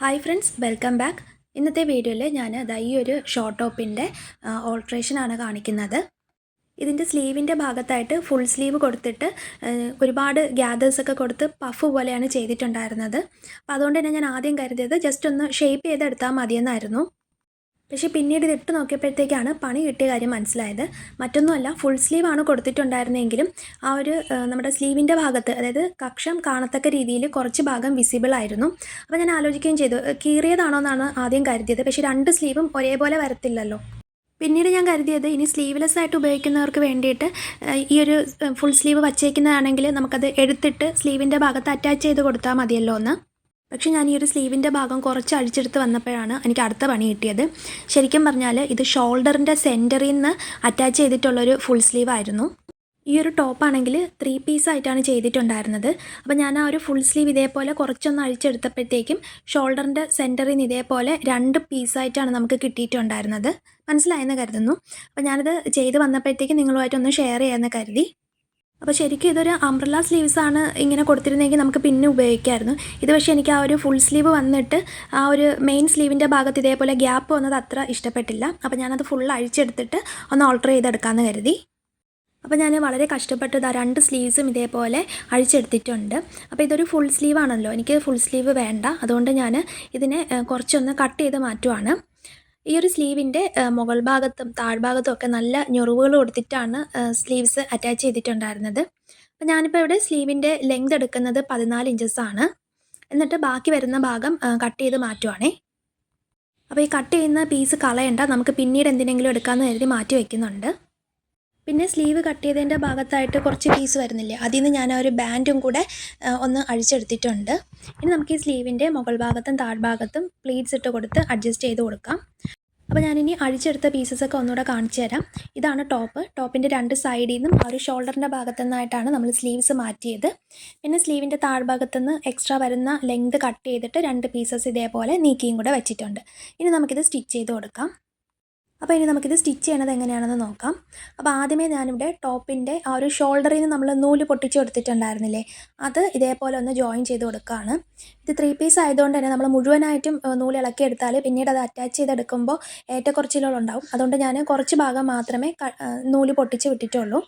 Hi friends welcome back ഇന്നത്തെ വീഡിയോയിൽ ഞാൻ ദാ ഈ ഒരു ഷോർട്ട് ടോപ്പിന്റെ ഓൾട്രേഷനാണ് കാണിക്കുന്നത്. ഇതിന്റെ സ്ലീവിന്റെ ഭാഗത്തായിട്ട് ഫുൾ സ്ലീവ് കൊടുത്തിട്ട് ഒരുപാട് ഗ്യാദേഴ്സൊക്കെ കൊടുത്ത് പഫ് പോലെയാണ് ചെയ്തിട്ടുണ്ടായിരുന്നത്. അപ്പോൾ അതുകൊണ്ട് തന്നെ ഞാൻ ആദ്യം കരുതിയത് ജസ്റ്റ് ഒന്ന് ഷേപ്പ് ചെയ്തെടുത്താൽ മതിയെന്നായിരുന്നു. പക്ഷേ പിന്നീട് ഇത് ഇട്ട് നോക്കിയപ്പോഴത്തേക്കാണ് പണി കിട്ടിയ കാര്യം മനസ്സിലായത്. മറ്റൊന്നുമല്ല ഫുൾ സ്ലീവാണ് കൊടുത്തിട്ടുണ്ടായിരുന്നെങ്കിലും ആ ഒരു നമ്മുടെ സ്ലീവിന്റെ ഭാഗത്ത് അതായത് കക്ഷം കാണത്തക്ക രീതിയിൽ കുറച്ച് ഭാഗം വിസിബിൾ ആയിരുന്നു. അപ്പോൾ ഞാൻ ആലോചിക്കുകയും ചെയ്തു കീറിയതാണോ എന്നാണ് ആദ്യം കരുതിയത്. പക്ഷേ രണ്ട് സ്ലീവും ഒരേപോലെ വരത്തില്ലല്ലോ. പിന്നീട് ഞാൻ കരുതിയത് ഇനി സ്ലീവ്ലെസ് ആയിട്ട് ഉപയോഗിക്കുന്നവർക്ക് വേണ്ടിയിട്ട് ഈ ഒരു ഫുൾ സ്ലീവ് വച്ചേക്കുന്നതാണെങ്കിൽ നമുക്കത് എടുത്തിട്ട് സ്ലീവിന്റെ ഭാഗത്ത് അറ്റാച്ച് ചെയ്ത് കൊടുത്താൽ മതിയല്ലോ എന്ന്. പക്ഷേ ഞാൻ ഈ ഒരു സ്ലീവിന്റെ ഭാഗം കുറച്ച് അഴിച്ചെടുത്ത് വന്നപ്പോഴാണ് എനിക്ക് അടുത്ത പണി കിട്ടിയത്. ശരിക്കും പറഞ്ഞാൽ ഇത് ഷോൾഡറിന്റെ സെന്ററിൽ നിന്ന് അറ്റാച്ച് ചെയ്തിട്ടുള്ളൊരു ഫുൾ സ്ലീവ് ആയിരുന്നു. ഈ ഒരു ടോപ്പാണെങ്കിൽ ത്രീ പീസായിട്ടാണ് ചെയ്തിട്ടുണ്ടായിരുന്നത്. അപ്പോൾ ഞാൻ ആ ഒരു ഫുൾ സ്ലീവ് ഇതേപോലെ കുറച്ചൊന്ന് അഴിച്ചെടുത്തപ്പോഴത്തേക്കും ഷോൾഡറിന്റെ സെന്ററിൽ നിന്ന് ഇതേപോലെ രണ്ട് പീസായിട്ടാണ് നമുക്ക് കിട്ടിയിട്ടുണ്ടായിരുന്നത്. മനസ്സിലായെന്ന് കരുതുന്നു. അപ്പോൾ ഞാനത് ചെയ്ത് വന്നപ്പോഴത്തേക്കും നിങ്ങളുമായിട്ടൊന്ന് ഷെയർ ചെയ്യാമെന്ന് കരുതി. അപ്പോൾ ശരിക്കും ഇതൊരു അംബ്രല്ല സ്ലീവ്സ് ആണ് ഇങ്ങനെ കൊടുത്തിരുന്നെങ്കിൽ നമുക്ക് പിന്നെ ഉപയോഗിക്കാമായിരുന്നു ഇത് പക്ഷേ എനിക്ക് ആ ഒരു ഫുൾ സ്ലീവ് വന്നിട്ട് ആ ഒരു മെയിൻ സ്ലീവിന്റെ ഭാഗത്ത് ഇതേപോലെ ഗ്യാപ്പ് വന്നത് അത്ര ഇഷ്ടപ്പെട്ടില്ല. അപ്പോൾ ഞാനത് ഫുൾ അഴിച്ചെടുത്തിട്ട് ഒന്ന് ഓൾട്ടർ ചെയ്തെടുക്കാമെന്ന് കരുതി. അപ്പോൾ ഞാൻ വളരെ കഷ്ടപ്പെട്ട് ഇതാ രണ്ട് സ്ലീവ്സും ഇതേപോലെ അഴിച്ചെടുത്തിട്ടുണ്ട്. അപ്പോൾ ഇതൊരു ഫുൾ സ്ലീവ് ആണല്ലോ. എനിക്ക് ഫുൾ സ്ലീവ് വേണ്ട. അതുകൊണ്ട് ഞാൻ ഇതിനെ കുറച്ചൊന്ന് കട്ട് ചെയ്ത് മാറ്റുവാണ്. ഈ ഒരു സ്ലീവിന്റെ മുകൾ ഭാഗത്തും താഴ്ഭാഗത്തും ഒക്കെ നല്ല ഞൊറിവുകൾ കൊടുത്തിട്ടാണ് സ്ലീവ്സ് അറ്റാച്ച് ചെയ്തിട്ടുണ്ടായിരുന്നത്. അപ്പോൾ ഞാനിപ്പോൾ ഇവിടെ സ്ലീവിന്റെ ലെങ്ത് എടുക്കുന്നത് പതിനാല് ആണ് എന്നിട്ട് ബാക്കി വരുന്ന ഭാഗം കട്ട് ചെയ്ത് മാറ്റുവാണേ. അപ്പോൾ ഈ കട്ട് ചെയ്യുന്ന പീസ് കളയണ്ട നമുക്ക് പിന്നീട് എന്തിനെങ്കിലും എടുക്കാമെന്ന് കരുതി മാറ്റി വയ്ക്കുന്നുണ്ട് പിന്നെ സ്ലീവ് കട്ട് ചെയ്തതിന്റെ ഭാഗത്തായിട്ട് കുറച്ച് പീസ് വരുന്നില്ലേ? അതിൽ നിന്ന് ഞാൻ ആ ഒരു ബാൻഡും കൂടെ ഒന്ന് അഴിച്ചെടുത്തിട്ടുണ്ട്. ഇനി നമുക്ക് ഈ സ്ലീവിന്റെ മുകൾ ഭാഗത്തും താഴ്ഭാഗത്തും പ്ലീറ്റ്സ് ഇട്ട് കൊടുത്ത് അഡ്ജസ്റ്റ് ചെയ്ത് കൊടുക്കാം. അപ്പോൾ ഞാനിനി അഴിച്ചെടുത്ത പീസസ് ഒക്കെ ഒന്നുകൂടെ കാണിച്ചു തരാം. ഇതാണ് ടോപ്പ് ടോപ്പിന്റെ രണ്ട് സൈഡിൽ നിന്നും ആ ഒരു ഷോൾഡറിന്റെ ഭാഗത്തു നിന്നായിട്ടാണ് നമ്മൾ സ്ലീവ്സ് മാറ്റിയത്. പിന്നെ സ്ലീവിന്റെ താഴ്ഭാഗത്തു നിന്ന് എക്സ്ട്രാ വരുന്ന ലെങ്ത് കട്ട് ചെയ്തിട്ട് രണ്ട് പീസസ് ഇതേപോലെ നീക്കിയും കൂടെ വെച്ചിട്ടുണ്ട്. ഇനി നമുക്കിത് സ്റ്റിച്ച് ചെയ്ത് കൊടുക്കാം. അപ്പോൾ ഇനി നമുക്കിത് സ്റ്റിച്ച് ചെയ്യണത് എങ്ങനെയാണെന്ന് നോക്കാം. അപ്പോൾ ആദ്യമേ ഞാനിവിടെ ടോപ്പിന്റെ ആ ഒരു ഷോൾഡറിൽ നിന്ന് നമ്മൾ നൂൽ പൊട്ടിച്ച് കൊടുത്തിട്ടുണ്ടായിരുന്നില്ലേ അത് ഇതേപോലെ ഒന്ന് ജോയിൻ ചെയ്ത് കൊടുക്കുകയാണ് ഇത് ത്രീ പീസ് ആയതുകൊണ്ട് തന്നെ നമ്മൾ മുഴുവനായിട്ടും നൂൽ ഇളക്കി എടുത്താൽ പിന്നീട് അത് അറ്റാച്ച് ചെയ്തെടുക്കുമ്പോൾ ഏറ്റക്കുറച്ചിലുകളുണ്ടാവും. അതുകൊണ്ട് ഞാൻ കുറച്ച് ഭാഗം മാത്രമേ നൂൽ പൊട്ടിച്ച് വിട്ടിട്ടുള്ളൂ.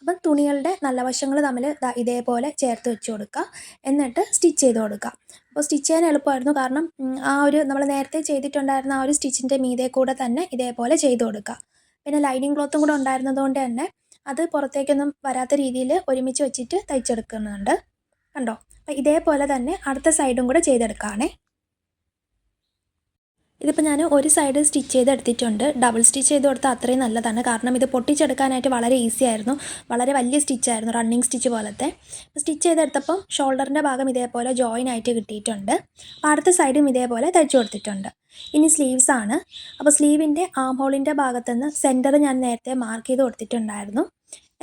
അപ്പം തുണികളുടെ നല്ല വശങ്ങൾ തമ്മിൽ ഇതേപോലെ ചേർത്ത് വെച്ച് കൊടുക്കുക എന്നിട്ട് സ്റ്റിച്ച് ചെയ്ത് കൊടുക്കുക അപ്പോൾ സ്റ്റിച്ച് ചെയ്യാൻ എളുപ്പമായിരുന്നു. കാരണം ആ ഒരു നമ്മൾ നേരത്തെ ചെയ്തിട്ടുണ്ടായിരുന്ന ആ ഒരു സ്റ്റിച്ചിന്റെ മീതെ കൂടെ തന്നെ ഇതേപോലെ ചെയ്ത് കൊടുക്കുക. പിന്നെ ലൈനിങ് ക്ലോത്തും കൂടെ ഉണ്ടായിരുന്നതുകൊണ്ട് തന്നെ അത് പുറത്തേക്കൊന്നും വരാത്ത രീതിയിൽ ഒരുമിച്ച് വെച്ചിട്ട് തയ്ച്ചെടുക്കുന്നുണ്ട്. കണ്ടോ? അപ്പോൾ ഇതേപോലെ തന്നെ അടുത്ത സൈഡും കൂടെ ചെയ്തെടുക്കുകയാണേ. ഇതിപ്പോൾ ഞാൻ ഒരു സൈഡ് സ്റ്റിച്ച് ചെയ്തെടുത്തിട്ടുണ്ട് ഡബിൾ സ്റ്റിച്ച് ചെയ്ത് കൊടുത്താൽ അത്രയും നല്ലതാണ്. കാരണം ഇത് പൊട്ടിച്ചെടുക്കാനായിട്ട് വളരെ ഈസി ആയിരുന്നു. വളരെ വലിയ സ്റ്റിച്ചായിരുന്നു റണ്ണിങ് സ്റ്റിച്ച് പോലത്തെ. സ്റ്റിച്ച് ചെയ്തെടുത്തപ്പം ഷോൾഡറിന്റെ ഭാഗം ഇതേപോലെ ജോയിൻ ആയിട്ട് കിട്ടിയിട്ടുണ്ട്. അടുത്ത സൈഡും ഇതേപോലെ തയ്ച്ചു കൊടുത്തിട്ടുണ്ട്. ഇനി സ്ലീവ്സ് ആണ്. അപ്പോൾ സ്ലീവിന്റെ ആം ഹോളിന്റെ ഭാഗത്തുനിന്ന് സെന്റർ ഞാൻ നേരത്തെ മാർക്ക് ചെയ്ത് കൊടുത്തിട്ടുണ്ടായിരുന്നു.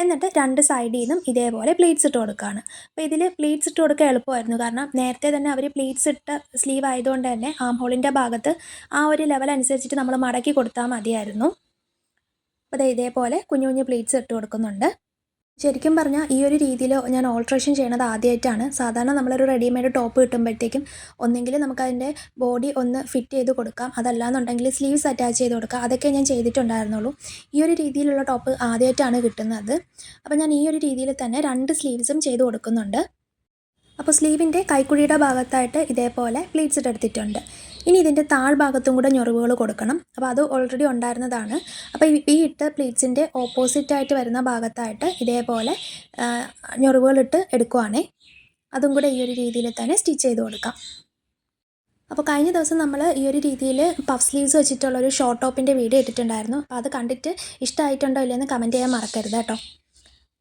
എന്നിട്ട് രണ്ട് സൈഡിൽ നിന്നും ഇതേപോലെ പ്ലീറ്റ്സ് ഇട്ട് കൊടുക്കുകയാണ് അപ്പോൾ ഇതിൽ പ്ലീറ്റ്സ് ഇട്ട് കൊടുക്കുക എളുപ്പമായിരുന്നു. കാരണം നേരത്തെ തന്നെ അവർ പ്ലീറ്റ്സ് ഇട്ട സ്ലീവ് ആയതുകൊണ്ട് തന്നെ ആം ഹോളിന്റെ ഭാഗത്ത് ആ ഒരു ലെവൽ അനുസരിച്ചിട്ട് നമ്മൾ മടക്കി കൊടുത്താൽ മതിയായിരുന്നു. അപ്പോൾ ഇതേപോലെ കുഞ്ഞു കുഞ്ഞു പ്ലീറ്റ്സ് ഇട്ട് കൊടുക്കുന്നുണ്ട്. ശരിക്കും പറഞ്ഞാൽ ഈ ഒരു രീതിയിൽ ഞാൻ ഓൾട്രേഷൻ ചെയ്യണത് ആദ്യമായിട്ടാണ് സാധാരണ നമ്മളൊരു റെഡിമെയ്ഡ് ടോപ്പ് കിട്ടുമ്പോഴത്തേക്കും ഒന്നെങ്കിൽ നമുക്കതിന്റെ ബോഡി ഒന്ന് ഫിറ്റ് ചെയ്ത് കൊടുക്കാം. അതല്ലാന്നുണ്ടെങ്കിൽ സ്ലീവ്സ് അറ്റാച്ച് ചെയ്ത് കൊടുക്കാം. അതൊക്കെ ഞാൻ ചെയ്തിട്ടുണ്ടായിരുന്നുള്ളൂ. ഈ ഒരു രീതിയിലുള്ള ടോപ്പ് ആദ്യമായിട്ടാണ് കിട്ടുന്നത്. അപ്പോൾ ഞാൻ ഈ ഒരു രീതിയിൽ തന്നെ രണ്ട് സ്ലീവ്സും ചെയ്ത് കൊടുക്കുന്നുണ്ട്. അപ്പോൾ സ്ലീവിന്റെ കൈക്കുഴിയുടെ ഭാഗത്തായിട്ട് ഇതേപോലെ പ്ലീറ്റ്സ് ഇട്ടെടുത്തിട്ടുണ്ട് ഇനി ഇതിന്റെ താഴ്ഭാഗത്തും കൂടെ ഞൊറിവുകൾ കൊടുക്കണം. അപ്പോൾ അത് ഓൾറെഡി ഉണ്ടായിരുന്നതാണ്. അപ്പോൾ ഈ- ഇട്ട പ്ലീറ്റ്സിന്റെ ഓപ്പോസിറ്റായിട്ട് വരുന്ന ഭാഗത്തായിട്ട് ഇതേപോലെ ഞൊറിവുകളിട്ട് എടുക്കുവാണേ. അതും കൂടെ ഈ ഒരു രീതിയിൽ തന്നെ സ്റ്റിച്ച് ചെയ്ത് കൊടുക്കാം. അപ്പോൾ കഴിഞ്ഞ ദിവസം നമ്മൾ ഈ ഒരു രീതിയിൽ പഫ് സ്ലീവ്സ് വെച്ചിട്ടുള്ള ഒരു ഷോർട്ട് ടോപ്പിന്റെ വീഡിയോ ഇട്ടിട്ടുണ്ടായിരുന്നു. അപ്പോൾ അത് കണ്ടിട്ട് ഇഷ്ടമായിട്ടുണ്ടോ ഇല്ലയെന്ന് കമന്റ് ചെയ്യാൻ മറക്കരുത് കേട്ടോ.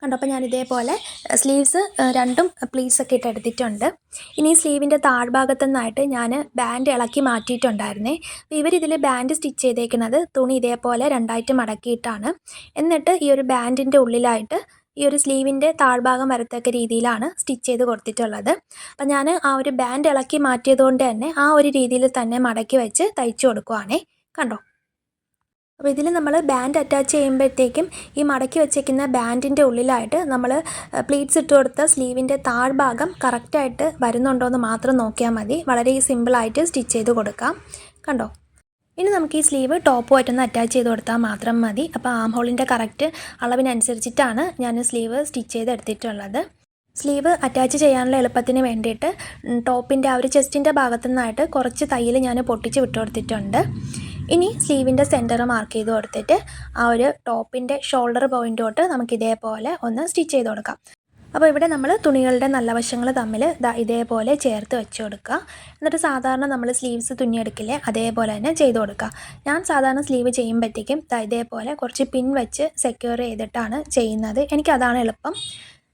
കണ്ടപ്പോൾ ഞാൻ ഇതേപോലെ സ്ലീവ്സ് രണ്ടും പ്ലീസൊക്കെ ഇട്ട് എടുത്തിട്ടുണ്ട്. ഇനി സ്ലീവിന്റെ താഴ്ഭാഗത്തു നിന്നായിട്ട് ഞാൻ ബാൻഡ് ഇളക്കി മാറ്റിയിട്ടുണ്ടായിരുന്നേ. അപ്പോൾ ഇവരിതിൽ ബാൻഡ് സ്റ്റിച്ച് ചെയ്തേക്കുന്നത് തുണി ഇതേപോലെ രണ്ടായിട്ട് മടക്കിയിട്ടാണ്. എന്നിട്ട് ഈ ഒരു ബാൻഡിന്റെ ഉള്ളിലായിട്ട് ഈ ഒരു സ്ലീവിന്റെ താഴ്ഭാഗം വരത്തക്ക രീതിയിലാണ് സ്റ്റിച്ച് ചെയ്ത് കൊടുത്തിട്ടുള്ളത്. അപ്പം ഞാൻ ആ ഒരു ബാൻഡ് ഇളക്കി മാറ്റിയതുകൊണ്ട് തന്നെ ആ ഒരു രീതിയിൽ തന്നെ മടക്കി വെച്ച് തയ്ച്ചു കൊടുക്കുവാണേ. കണ്ടോ? അപ്പോൾ ഇതിൽ നമ്മൾ ബാൻഡ് അറ്റാച്ച് ചെയ്യുമ്പോഴത്തേക്കും ഈ മടക്കി വെച്ചേക്കുന്ന ബാൻഡിന്റെ ഉള്ളിലായിട്ട് നമ്മൾ പ്ലീറ്റ്സ് ഇട്ട് കൊടുത്ത സ്ലീവിന്റെ താഴ്ഭാഗം കറക്റ്റായിട്ട് വരുന്നുണ്ടോ എന്ന് മാത്രം നോക്കിയാൽ മതി. വളരെ സിമ്പിളായിട്ട് സ്റ്റിച്ച് ചെയ്ത് കൊടുക്കാം. കണ്ടോ? ഇനി നമുക്ക് ഈ സ്ലീവ് ടോപ്പുമായിട്ടൊന്ന് അറ്റാച്ച് ചെയ്ത് കൊടുത്താൽ മാത്രം മതി. അപ്പോൾ ആം ഹോളിന്റെ കറക്റ്റ് അളവിനനുസരിച്ചിട്ടാണ് ഞാൻ സ്ലീവ് സ്റ്റിച്ച് ചെയ്ത് എടുത്തിട്ടുള്ളത്. സ്ലീവ് അറ്റാച്ച് ചെയ്യാനുള്ള എളുപ്പത്തിന് വേണ്ടിയിട്ട് ടോപ്പിന്റെ ആ ഒരു ചെസ്റ്റിന്റെ ഭാഗത്തു നിന്നായിട്ട് കുറച്ച് തയ്യൽ ഞാൻ പൊട്ടിച്ച് വിട്ടു കൊടുത്തിട്ടുണ്ട് ഇനി സ്ലീവിന്റെ സെന്റർ മാർക്ക് ചെയ്ത് കൊടുത്തിട്ട് ആ ഒരു ടോപ്പിന്റെ ഷോൾഡർ പോയിന്റ് തൊട്ട് നമുക്ക് ഇതേപോലെ ഒന്ന് സ്റ്റിച്ച് ചെയ്ത് കൊടുക്കാം. അപ്പോൾ ഇവിടെ നമ്മൾ തുണികളുടെ നല്ല വശങ്ങൾ തമ്മിൽ ഇതേപോലെ ചേർത്ത് വെച്ച് കൊടുക്കുക. എന്നിട്ട് സാധാരണ നമ്മൾ സ്ലീവ്സ് തുന്നിയെടുക്കില്ലേ അതേപോലെ തന്നെ ചെയ്ത് കൊടുക്കുക. ഞാൻ സാധാരണ സ്ലീവ് ചെയ്യുമ്പോഴത്തേക്കും ഇതേപോലെ കുറച്ച് പിൻ വെച്ച് സെക്യൂർ ചെയ്തിട്ടാണ് ചെയ്യുന്നത്. എനിക്കതാണ് എളുപ്പം.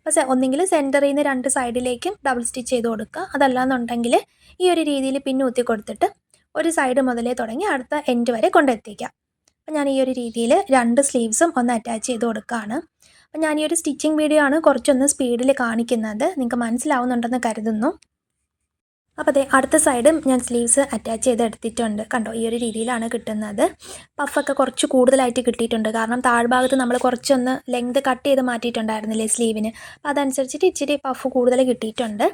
അപ്പോൾ ഒന്നെങ്കിൽ സെന്ററിൽ നിന്ന് രണ്ട് സൈഡിലേക്കും ഡബിൾ സ്റ്റിച്ച് ചെയ്ത് കൊടുക്കുക. അതല്ലാന്നുണ്ടെങ്കിൽ ഈ ഒരു രീതിയിൽ പിൻ ഊത്തി കൊടുത്തിട്ട് ഒരു സൈഡ് മുതലേ തുടങ്ങി അടുത്ത എൻഡ് വരെ കൊണ്ടെത്തിക്കാം. അപ്പം ഞാൻ ഈ ഒരു രീതിയിൽ രണ്ട് സ്ലീവ്സും ഒന്ന് അറ്റാച്ച് ചെയ്ത് കൊടുക്കുകയാണ്. അപ്പം ഞാൻ ഈ ഒരു സ്റ്റിച്ചിങ് വീഡിയോ ആണ് കുറച്ചൊന്ന് സ്പീഡിൽ കാണിക്കുന്നത്. നിങ്ങൾക്ക് മനസ്സിലാവുന്നുണ്ടെന്ന് കരുതുന്നു. അപ്പോൾ അതെ അടുത്ത സൈഡും ഞാൻ സ്ലീവ്സ് അറ്റാച്ച് ചെയ്ത് എടുത്തിട്ടുണ്ട്. കണ്ടോ? ഈ ഒരു രീതിയിലാണ് കിട്ടുന്നത്. പഫൊക്കെ കുറച്ച് കൂടുതലായിട്ട് കിട്ടിയിട്ടുണ്ട്. കാരണം താഴ്ഭാഗത്ത് നമ്മൾ കുറച്ചൊന്ന് ലെങ്ത് കട്ട് ചെയ്ത് മാറ്റിയിട്ടുണ്ടായിരുന്നില്ലേ സ്ലീവിന് അപ്പോൾ അതനുസരിച്ചിട്ട് ഇച്ചിരി പഫ് കൂടുതൽ കിട്ടിയിട്ടുണ്ട്.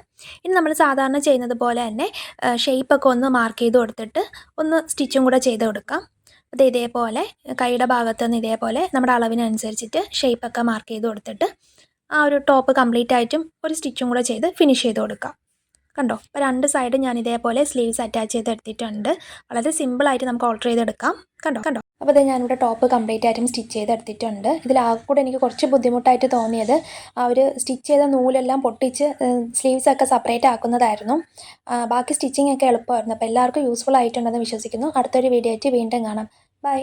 ഇനി നമ്മൾ സാധാരണ ചെയ്യുന്നത് പോലെ തന്നെ ഷെയ്പ്പൊക്കെ ഒന്ന് മാർക്ക് ചെയ്ത് കൊടുത്തിട്ട് ഒന്ന് സ്റ്റിച്ചും കൂടെ ചെയ്ത് കൊടുക്കാം. അത് ഇതേപോലെ കൈയുടെ ഭാഗത്ത് നിന്ന് ഇതേപോലെ നമ്മുടെ അളവിനനുസരിച്ചിട്ട് ഷെയ്പ്പൊക്കെ മാർക്ക് ചെയ്ത് കൊടുത്തിട്ട് ആ ഒരു ടോപ്പ് കംപ്ലീറ്റ് ആയിട്ടും ഒരു സ്റ്റിച്ചും കൂടെ ചെയ്ത് ഫിനിഷ് ചെയ്ത് കൊടുക്കാം. കണ്ടോ? അപ്പോൾ രണ്ട് സൈഡ് ഞാൻ ഇതേപോലെ സ്ലീവ്സ് അറ്റാച്ച് ചെയ്ത് എടുത്തിട്ടുണ്ട് വളരെ സിമ്പിളായിട്ട് നമുക്ക് ഓൾട്ടർ ചെയ്തെടുക്കാം. കണ്ടോ? കണ്ടോ? അപ്പോൾ ഇത് ഞാനിവിടെ ടോപ്പ് കംപ്ലീറ്റ് ആയിട്ടും സ്റ്റിച്ച് ചെയ്ത് എടുത്തിട്ടുണ്ട് ഇതിൽ ആ കൂടെ എനിക്ക് കുറച്ച് ബുദ്ധിമുട്ടായിട്ട് തോന്നിയത് ആ ഒരു സ്റ്റിച്ച് ചെയ്ത നൂലെല്ലാം പൊട്ടിച്ച് സ്ലീവ്സ് ഒക്കെ സെപ്പറേറ്റ് ആക്കുന്നതായിരുന്നു. ബാക്കി സ്റ്റിച്ചിങ് ഒക്കെ എളുപ്പമായിരുന്നു. അപ്പോൾ എല്ലാവർക്കും യൂസ്ഫുൾ ആയിട്ടുണ്ടെന്ന് വിശ്വസിക്കുന്നു. അടുത്തൊരു വീഡിയോ ആയിട്ട് വീണ്ടും കാണാം. ബൈ